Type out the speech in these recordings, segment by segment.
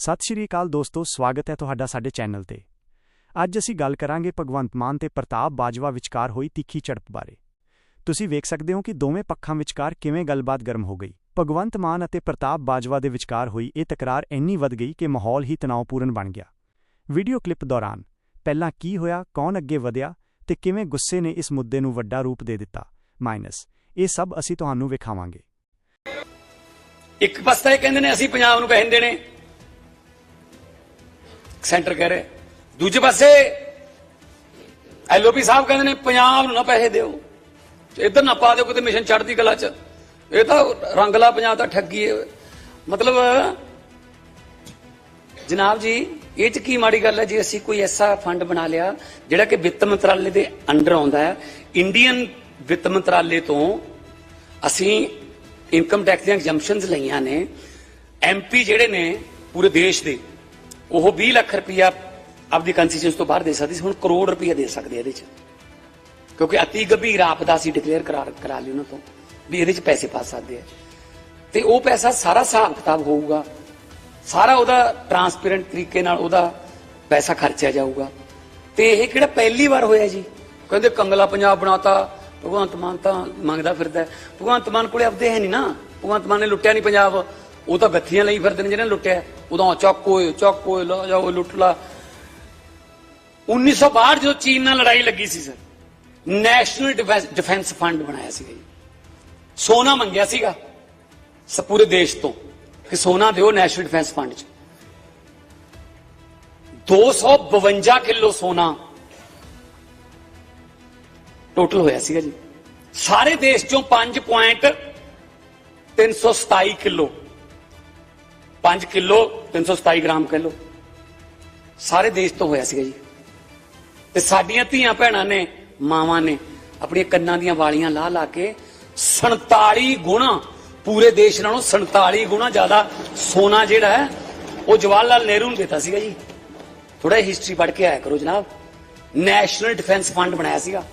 ਸਤਿ ਸ਼੍ਰੀ ਅਕਾਲ ਦੋਸਤੋ, ਸਵਾਗਤ ਹੈ ਤੁਹਾਡਾ ਸਾਡੇ ਚੈਨਲ ਤੇ। ਅੱਜ ਅਸੀਂ ਗੱਲ ਕਰਾਂਗੇ ਭਗਵੰਤ ਮਾਨ ਤੇ ਪ੍ਰਤਾਪ ਬਾਜਵਾ ਵਿਚਕਾਰ ਹੋਈ ਤਿੱਖੀ ਝੜਪ ਬਾਰੇ। ਤੁਸੀਂ ਵੇਖ ਸਕਦੇ ਹੋ ਕਿ ਦੋਵੇਂ ਪੱਖਾਂ ਵਿਚਕਾਰ ਕਿਵੇਂ ਗੱਲਬਾਤ ਗਰਮ ਹੋ ਗਈ। ਭਗਵੰਤ ਮਾਨ ਅਤੇ ਪ੍ਰਤਾਪ ਬਾਜਵਾ ਦੇ ਵਿਚਕਾਰ ਹੋਈ ਇਹ ਤਕਰਾਰ ਇੰਨੀ ਵੱਧ ਗਈ ਕਿ ਮਾਹੌਲ ਹੀ ਤਣਾਅਪੂਰਨ ਬਣ ਗਿਆ। ਵੀਡੀਓ ਕਲਿੱਪ ਦੌਰਾਨ, ਪਹਿਲਾਂ ਕੀ ਹੋਇਆ, ਕੌਣ ਅੱਗੇ ਵਧਿਆ ਤੇ ਕਿਵੇਂ ਗੁੱਸੇ ਨੇ ਇਸ ਮੁੱਦੇ ਨੂੰ ਵੱਡਾ ਰੂਪ ਦੇ ਦਿੱਤਾ? ਮਾਈਨਸ, ਇਹ ਸਭ ਅਸੀਂ ਤੁਹਾਨੂੰ ਵਿਖਾਵਾਂਗੇ। ਇੱਕ ਪਾਸੇ ਇਹ ਕਹਿੰਦੇ ਨੇ, ਅਸੀਂ ਪੰਜਾਬ ਨੂੰ ਪੈਸੇ ਨੀ ਦੇਣੇ। ਸੈਂਟਰ ਕਹਿ ਰਿਹਾ। ਦੂਜੇ ਪਾਸੇ ਐਲਓਪੀ ਸਾਹਿਬ ਕਹਿੰਦੇ ਨੇ, ਪੰਜਾਬ ਨੂੰ ਨਾ ਪੈਸੇ ਦਿਓ। ਤੇ ਇੱਧਰ ਨਾ ਪਾ ਦਿਓ ਕਿਤੇ ਮਿਸ਼ਨ ਚੜ੍ਹਦੀ ਕਲਾ ਚ। ਇਹ ਤਾਂ ਰੰਗਲਾ ਪੰਜਾਬ ਦਾ ਠੱਗੀ ਹੈ ਮਤਲਬ, ਜਨਾਬ ਜੀ, ਇਹ ਚ ਕੀ ਮਾੜੀ ਗੱਲ ਹੈ ਜੇ? ਅਸੀਂ ਕੋਈ ਐਸਾ ਫੰਡ ਬਣਾ ਲਿਆ ਜਿਹੜਾ ਕਿ ਵਿੱਤ ਮੰਤਰਾਲੇ ਦੇ ਅੰਡਰ ਆਉਂਦਾ ਹੈ। ਇੰਡੀਅਨ ਵਿੱਤ ਮੰਤਰਾਲੇ ਤੋਂ ਅਸੀਂ ਇਨਕਮ ਟੈਕਸ ਦੀਆਂ ਐਗਜ਼ੈਂਪਸ਼ਨਸ ਲਈਆਂ ਨੇ। ਐਮਪੀ ਜਿਹੜੇ ਨੇ ਪੂਰੇ ਦੇਸ਼ ਦੇ। ਉਹ 20 ਲੱਖ ਰੁਪਇਆ ਆਪਦੀ ਕੰਸਟੀਟਿਊਸ਼ਨ ਤੋਂ ਬਾਹਰ ਦੇ ਸਕਦੇ ਸੀ, ਹੁਣ ਕਰੋੜ ਰੁਪਇਆ ਦੇ ਸਕਦੇ ਇਹਦੇ ਚ। ਕਿਉਂਕਿ ਅਤੀ ਗੰਭੀਰ ਆਪਦਾ ਸੀ ਡਿਕਲੇਅਰ ਕਰਾ ਲਈ ਉਹਨਾਂ ਤੋਂ, ਵੀ ਇਹਦੇ ਚ ਪੈਸੇ ਪਾ ਸਕਦੇ ਆ। ਤੇ ਉਹ ਪੈਸਾ ਸਾਰਾ ਹਿਸਾਬ ਕਿਤਾਬ ਹੋਊਗਾ, ਸਾਰਾ ਉਹਦਾ ਟਰਾਂਸਪੇਰੈਂਟ ਤਰੀਕੇ ਨਾਲ ਉਹਦਾ ਪੈਸਾ ਖਰਚਿਆ ਜਾਊਗਾ। ਤੇ ਇਹ ਕਿਹੜਾ ਪਹਿਲੀ ਵਾਰ ਹੋਇਆ ਜੀ? ਕਹਿੰਦੇ ਕੰਗਲਾ ਪੰਜਾਬ ਬਣਾਤਾ, ਭਗਵੰਤ ਮਾਨ ਤਾਂ ਮੰਗਦਾ ਫਿਰਦਾ। ਭਗਵੰਤ ਮਾਨ ਕੋਲੇ ਆਪਦੇ ਹੈ ਨਹੀਂ ਨਾ, ਭਗਵੰਤ ਮਾਨ ਨੇ ਲੁੱਟਿਆ ਨਹੀਂ ਪੰਜਾਬ। ਉਹ ਤਾਂ ਗੱਥੀਆਂ ਲਈ ਫਿਰਦੇ ਨੇ ਜਿਹਨੇ ਲੁੱਟਿਆ। ਉਦੋਂ ਚੱਕ ਓਏ ਚੱਕ ਓਏ, ਲਾ ਜਾਓ ਲੁੱਟ ਲਾ। 1962 ਜਦੋਂ ਚੀਨ ਨਾਲ ਲੜਾਈ ਲੱਗੀ ਸੀ ਸਰ, ਨੈਸ਼ਨਲ ਡਿਫੈਂਸ ਫੰਡ ਬਣਾਇਆ ਸੀਗਾ ਜੀ। ਸੋਨਾ ਮੰਗਿਆ ਸੀਗਾ ਸ, ਪੂਰੇ ਦੇਸ਼ ਤੋਂ ਕਿ ਸੋਨਾ ਦਿਓ ਨੈਸ਼ਨਲ ਡਿਫੈਂਸ ਫੰਡ 'ਚ। 252 ਕਿਲੋ ਸੋਨਾ ਟੋਟਲ ਹੋਇਆ ਸੀਗਾ ਜੀ। ਸਾਰੇ ਦੇਸ਼ ਚੋਂ 5.327 ਕਿਲੋ 5 ਕਿਲੋ 327 ਗ੍ਰਾਮ ਕਹਿ ਕਿਲੋ। ਸਾਰੇ ਦੇਸ਼ ਤੋਂ ਹੋਇਆ ਸੀਗਾ ਜੀ। ਤੇ ਸਾਡੀਆਂ ਧੀਆਂ ਭੈਣਾਂ ਨੇ, ਮਾਵਾਂ ਨੇ ਆਪਣੀਆਂ ਕੰਨਾਂ ਦੀਆਂ ਵਾਲੀਆਂ ਲਾ ਲਾ ਕੇ 47 ਗੁਣਾ, ਪੂਰੇ ਦੇਸ਼ ਨਾਲੋਂ 47 ਗੁਣਾ ਜ਼ਿਆਦਾ ਸੋਨਾ ਜਿਹੜਾ ਹੈ, ਉਹ ਜਵਾਹਰ ਲਾਲ ਨਹਿਰੂ ਨੂੰ ਦਿੱਤਾ ਸੀਗਾ ਜੀ। ਥੋੜਾ ਹਿਸਟਰੀ ਪੜ੍ਹ ਕੇ ਆਇਆ ਕਰੋ ਜਨਾਬ। ਨੈਸ਼ਨਲ ਡਿਫੈਂਸ ਫੰਡ ਬਣਾਇਆ ਸੀਗਾ।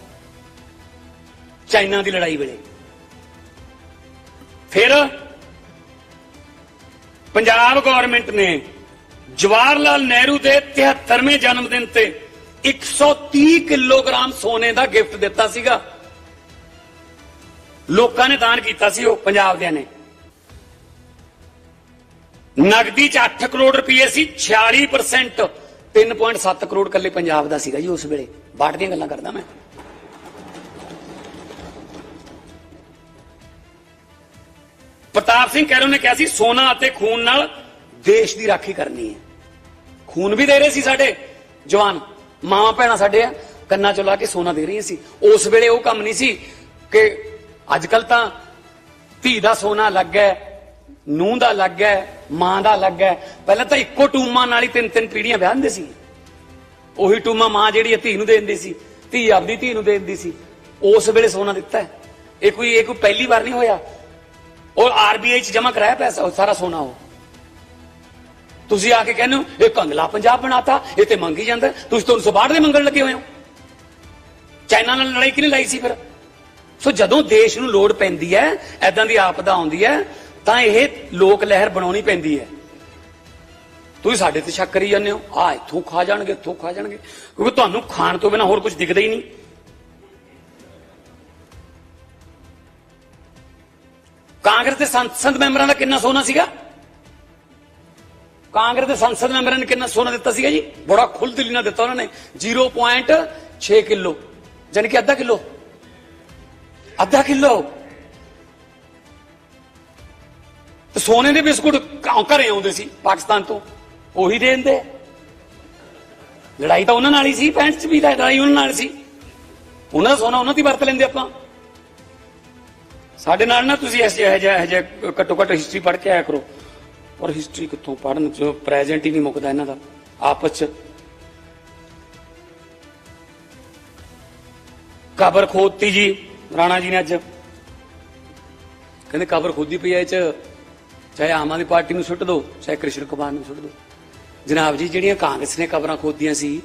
ਚਾਈਨਾ ਦੀ ਲੜਾਈ ਵੇਲੇ। ਫਿਰ ਪੰਜਾਬ ਗਵਰਨਮੈਂਟ ਨੇ ਜਵਾਹਰ ਲਾਲ ਨਹਿਰੂ ਦੇ 73ਵੇਂ ਜਨਮ ਦਿਨ ਤੇ 130 ਕਿਲੋਗ੍ਰਾਮ ਸੋਨੇ ਦਾ ਗਿਫਟ ਦਿੱਤਾ ਸੀਗਾ। ਲੋਕਾਂ ਨੇ ਦਾਨ ਕੀਤਾ ਸੀ ਉਹ ਪੰਜਾਬ ਦਿਆਂ ਨੇ। ਨਗਦੀ ਚ 8 ਕਰੋੜ ਰੁਪਏ ਸੀ 46% 3.7 ਕਰੋੜ ਕੱਲੇ ਪੰਜਾਬ ਦਾ ਸੀਗਾ ਜੀ ਉਸ ਵੇਲੇ। ਬਾਟ ਦੀਆਂ ਗੱਲਾਂ ਕਰਦਾ ਮੈਂ। ਪ੍ਰਤਾਪ ਸਿੰਘ ਕੈਰੋ ਨੇ ਕਿਹਾ ਸੀ ਸੋਨਾ ਅਤੇ ਖੂਨ ਨਾਲ ਦੇਸ਼ ਦੀ ਰਾਖੀ ਕਰਨੀ ਹੈ। ਖੂਨ ਵੀ ਦੇ ਰਹੇ ਸੀ ਸਾਡੇ ਜਵਾਨ, ਮਾਵਾਂ ਭੈਣਾਂ ਸਾਡੇ ਆ, ਕੰਨਾਂ ਚੋਂ ਲਾ ਕੇ ਸੋਨਾ ਦੇ ਰਹੀਆਂ ਸੀ। ਉਸ ਵੇਲੇ ਉਹ ਕੰਮ ਨਹੀਂ ਸੀ ਕਿ ਅੱਜ ਕੱਲ ਤਾਂ ਧੀ ਦਾ ਸੋਨਾ ਲੱਗ ਹੈ ਨੂੰਹ ਦਾ ਲੱਗ ਹੈ ਮਾਂ ਦਾ ਲੱਗ ਹੈ ਪਹਿਲਾਂ ਤਾਂ ਇੱਕੋ ਟੂਮਾਂ ਨਾਲ ਹੀ ਤਿੰਨ ਤਿੰਨ ਪੀੜੀਆਂ ਵਿਆਹ ਹੁੰਦੇ ਸੀ। ਉਹੀ ਟੂਮਾ ਮਾਂ ਜਿਹੜੀ ਹੈ ਧੀ ਨੂੰ ਦੇ ਦਿੰਦੀ ਸੀ, ਧੀ ਆਪਦੀ ਧੀ ਨੂੰ ਦੇ ਦਿੰਦੀ ਸੀ। ਉਸ ਵੇਲੇ ਸੋਨਾ ਦਿੱਤਾ। ਇਹ ਕੋਈ ਇਹ ਕੋਈ ਪਹਿਲੀ ਵਾਰ ਨਹੀਂ ਹੋਇਆ। ਔਰ ਆਰਬੀਆਈ ਚ ਜਮ੍ਹਾਂ ਕਰਾਇਆ ਪੈਸਾ, ਉਹ ਸਾਰਾ ਸੋਨਾ ਉਹ। ਤੁਸੀਂ ਆ ਕੇ ਕਹਿੰਦੇ ਹੋ, ਇਹ ਕੰਗਲਾ ਪੰਜਾਬ ਬਣਾਤਾ, ਇਹ ਤੇ ਮੰਗੀ ਜਾਂਦਾ। ਤੁਸੀਂ ਤਾਂ 1962 ਦੇ ਮੰਗਣ ਲੱਗੇ ਹੋਏ ਹੋ। ਚਾਈਨਾ ਨਾਲ ਲੜਾਈ ਕਿਹਨੇ ਲਾਈ ਸੀ ਫਿਰ? ਸੋ ਜਦੋਂ ਦੇਸ਼ ਨੂੰ ਲੋੜ ਪੈਂਦੀ ਹੈ ਐਦਾਂ ਦੀ ਆਪਦਾ ਆਉਂਦੀ ਹੈ, ਤਾਂ ਇਹ ਲੋਕ ਲਹਿਰ ਬਣਾਉਣੀ ਪੈਂਦੀ ਹੈ। ਤੁਸੀਂ ਸਾਡੇ ਤੇ ਸ਼ੱਕ ਕਰੀ ਜਾਂਦੇ ਹੋ, ਆ ਇੱਥੋਂ ਖਾ ਜਾਣਗੇ ਇੱਥੋਂ ਖਾ ਜਾਣਗੇ। ਕਿਉਂਕਿ ਤੁਹਾਨੂੰ ਖਾਣ ਤੋਂ ਬਿਨਾ ਹੋਰ ਕੁਝ ਦਿਖਦਾ ਹੀ ਨਹੀਂ। ਕਾਂਗਰਸ ਦੇ ਸੰਸਦ ਮੈਂਬਰਾਂ ਦਾ ਕਿੰਨਾ ਸੋਨਾ ਸੀਗਾ? ਕਾਂਗਰਸ ਦੇ ਸੰਸਦ ਮੈਂਬਰਾਂ ਨੇ ਕਿੰਨਾ ਸੋਨਾ ਦਿੱਤਾ ਸੀਗਾ ਜੀ? ਬੜਾ ਖੁੱਲ੍ਹ ਨਾਲ ਦਿੱਤਾ ਉਹਨਾਂ ਨੇ। 0.6 ਕਿਲੋ। ਯਾਨੀ ਕਿ ਅੱਧਾ ਕਿਲੋ? ਅੱਧਾ ਕਿਲੋ? ਤੇ ਸੋਨੇ ਦੇ ਬਿਸਕੁਟ ਘਰੇ ਆਉਂਦੇ ਸੀ ਪਾਕਿਸਤਾਨ ਤੋਂ। ਉਹੀ ਦੇ ਦਿੰਦੇ। ਲੜਾਈ ਤਾਂ ਉਹਨਾਂ ਨਾਲ ਹੀ ਸੀ 65 ਚ ਵੀ ਲੜਾਈ ਉਹਨਾਂ ਨਾਲ ਸੀ। ਉਹਨਾਂ ਦਾ ਸੋਨਾ ਉਹਨਾਂ ਦੀ ਵਰਤ ਲੈਂਦੇ ਆਪਾਂ। ਸਾਡੇ ਨਾਲ ਨਾ ਤੁਸੀਂ ਐਸੇ ਇਹ ਜਿਹਾ ਇਹ ਜਿਹਾ ਘੱਟੋ ਘੱਟ ਹਿਸਟਰੀ ਪੜ੍ਹ ਕੇ ਆਇਆ ਕਰੋ। ਔਰ ਹਿਸਟਰੀ ਕਿੱਥੋਂ ਪੜ੍ਹਨ ਚ ਪ੍ਰੈਜ਼ੈਂਟ ਹੀ ਨਹੀਂ ਮੁੱਕਦਾ ਇਹਨਾਂ ਦਾ। ਆਪਸ ਚ। ਕਬਰ ਖੋਦਤੀ ਜੀ, ਰਾਣਾ ਜੀ ਨੇ ਅੱਜ। ਕਹਿੰਦੇ ਕਬਰ ਖੋਦੀ ਪਈ ਐ ਚ। ਚਾਹੇ ਆਮ ਆਦਮੀ ਪਾਰਟੀ ਨੂੰ ਸੁੱਟ ਦਿਓ ਚਾਹੇ ਕ੍ਰਿਸ਼ਨ ਕੁਮਾਰ ਨੂੰ ਸੁੱਟ ਦਿਓ ਜਨਾਬ ਜੀ, ਜਿਹੜੀਆਂ ਕਾਂਗਰਸ ਨੇ ਕਬਰਾਂ ਖੋਦੀਆਂ ਸੀ,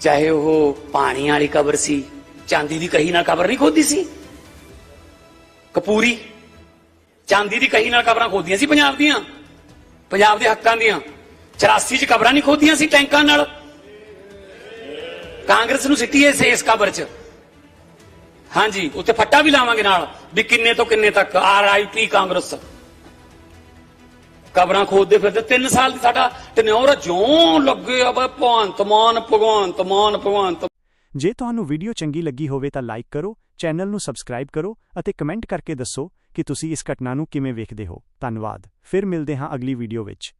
ਚਾਹੇ ਉਹ ਪਾਣੀ ਵਾਲੀ ਕਬਰ ਸੀ, ਚਾਂਦੀ ਦੀ ਕਹੀ ਨਾਲ ਕਬਰ ਨਹੀਂ ਖੋਦੀ ਸੀ। ਕਪੂਰੀ। ਚਾਂਦੀ ਦੀ ਕਹੀ ਨਾਲ ਕਬਰਾਂ ਖੋਦੀਆਂ ਸੀ ਪੰਜਾਬ ਦੀਆਂ। ਪੰਜਾਬ ਦੇ ਹੱਕਾਂ ਦੀਆਂ। 84 ਚ ਕਬਰਾਂ ਨਹੀਂ ਖੋਦੀਆਂ ਸੀ ਟੈਂਕਾਂ ਨਾਲ। ਕਾਂਗਰਸ ਨੂੰ ਸਿੱਟੀ ਇਸ ਇਸ ਕਬਰ ਚ। ਹਾਂਜੀ ਉੱਤੇ ਫੱਟਾ ਵੀ ਲਾਵਾਂਗੇ ਨਾਲ ਵੀ ਕਿੰਨੇ ਤੋਂ ਕਿੰਨੇ ਤੱਕ ਆਰ ਆਈ ਪੀ ਕਾਂਗਰਸ। ਕਬਰਾਂ ਖੋਦਦੇ ਫਿਰਦੇ 3 ਸਾਲ ਦੀ ਸਾਡਾ ਟਨਿਓਰ ਜਿਉਂ ਲੱਗੇ ਆ ਬਈ ਭਗਵੰਤ ਮਾਨ ਭਗਵੰਤ ਮਾਨ, ਭਗਵੰਤ ਜੇ ਤੁਹਾਨੂੰ ਵੀਡੀਓ ਚੰਗੀ ਲੱਗੀ ਹੋਵੇ ਤਾਂ ਲਾਈਕ ਕਰੋ, ਚੈਨਲ ਨੂੰ ਸਬਸਕ੍ਰਾਈਬ ਕਰੋ ਅਤੇ ਕਮੈਂਟ ਕਰਕੇ ਦੱਸੋ ਕਿ ਤੁਸੀਂ ਇਸ ਘਟਨਾ ਨੂੰ ਕਿਵੇਂ ਵੇਖਦੇ ਹੋ। ਧੰਨਵਾਦ। ਫਿਰ ਮਿਲਦੇ ਹਾਂ ਅਗਲੀ ਵੀਡੀਓ ਵਿੱਚ।